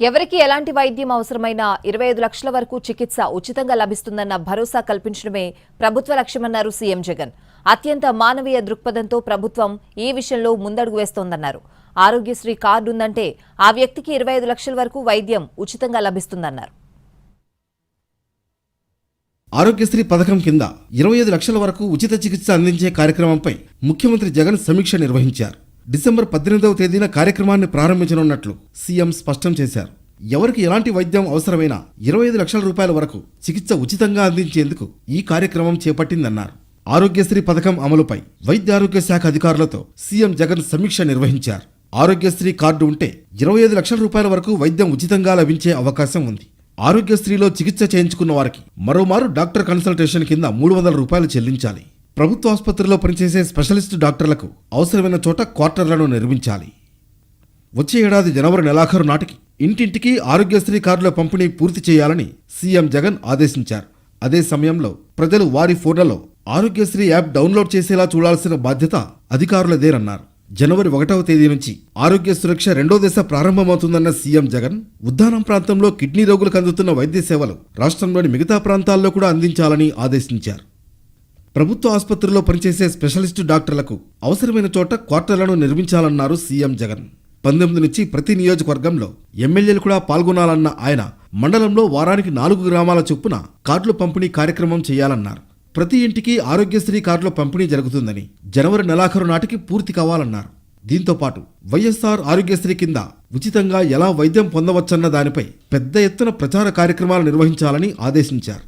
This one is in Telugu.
ఎవరికి ఎలాంటి వైద్యం అవసరమైనా ఇరవై ఐదు లక్షల వరకు చికిత్స ఉచితంగా లభిస్తుందన్న భరోసా కల్పించడమే ప్రభుత్వ లక్ష్యమన్నారు సీఎం జగన్. అత్యంత మానవీయ దృక్పథంతో ప్రభుత్వం ఈ విషయంలో ముందడుగు వేస్తోందన్నారు. ఆరోగ్యశ్రీ కార్డు ఉందంటే ఆ వ్యక్తికి ఇరవై ఐదు లక్షల వరకు వైద్యం ఉచితంగా లభిస్తుందన్నారు. ఆరోగ్యశ్రీ పథకం కింద ఇరవై ఐదు లక్షల వరకు ఉచిత చికిత్స అందించే కార్యక్రమంపై ముఖ్యమంత్రి జగన్ సమీక్ష నిర్వహించారు. డిసెంబర్ పద్దెనిమిదవ తేదీన కార్యక్రమాన్ని ప్రారంభించనున్నట్లు సీఎం స్పష్టం చేశారు. ఎవరికి ఎలాంటి వైద్యం అవసరమైనా ఇరవై ఐదు లక్షల రూపాయల వరకు చికిత్స ఉచితంగా అందించేందుకు ఈ కార్యక్రమం చేపట్టిందన్నారు. ఆరోగ్యశ్రీ పథకం అమలుపై వైద్య ఆరోగ్య శాఖ అధికారులతో సీఎం జగన్ సమీక్ష నిర్వహించారు. ఆరోగ్యశ్రీ కార్డు ఉంటే ఇరవై ఐదు లక్షల రూపాయల వరకు వైద్యం ఉచితంగా లభించే అవకాశం ఉంది. ఆరోగ్యశ్రీలో చికిత్స చేయించుకున్న వారికి మరోమారు డాక్టర్ కన్సల్టేషన్ కింద మూడు వందల రూపాయలు చెల్లించాలి. ప్రభుత్వ ఆసుపత్రిలో పనిచేసే స్పెషలిస్ట్ డాక్టర్లకు అవసరమైన చోట క్వార్టర్లను నిర్మించాలి. వచ్చే ఏడాది జనవరి నెలాఖరు నాటికి ఇంటింటికి ఆరోగ్యశ్రీ కార్డుల పంపిణీ పూర్తి చేయాలని సీఎం జగన్ ఆదేశించారు. అదే సమయంలో ప్రజలు వారి ఫోన్లలో ఆరోగ్యశ్రీ యాప్ డౌన్లోడ్ చేసేలా చూడాల్సిన బాధ్యత అధికారులదేనన్నారు. జనవరి ఒకటవ తేదీ నుంచి ఆరోగ్య సురక్ష రెండో దశ ప్రారంభమవుతుందన్న సీఎం జగన్ ఉద్దానం ప్రాంతంలో కిడ్నీ రోగులకు అందుతున్న వైద్య సేవలు రాష్ట్రంలోని మిగతా ప్రాంతాల్లో కూడా అందించాలని ఆదేశించారు. ప్రభుత్వ ఆసుపత్రిలో పనిచేసే స్పెషలిస్టు డాక్టర్లకు అవసరమైన చోట క్వార్టర్లను నిర్మించాలన్నారు సీఎం జగన్. పంతొమ్మిది నుంచి ప్రతి నియోజకవర్గంలో ఎమ్మెల్యేలు కూడా పాల్గొనాలన్న ఆయన మండలంలో వారానికి నాలుగు గ్రామాల చొప్పున కార్డులు పంపిణీ కార్యక్రమం చేయాలన్నారు. ప్రతి ఇంటికి ఆరోగ్యశ్రీ కార్డుల పంపిణీ జరుగుతుందని జనవరి నెలాఖరు నాటికి పూర్తి కావాలన్నారు. దీంతో పాటు వైఎస్ఆర్ ఆరోగ్యశ్రీ కింద ఉచితంగా ఎలా వైద్యం పొందవచ్చన్న దానిపై పెద్ద ఎత్తున ప్రచార కార్యక్రమాలు నిర్వహించాలని ఆదేశించారు.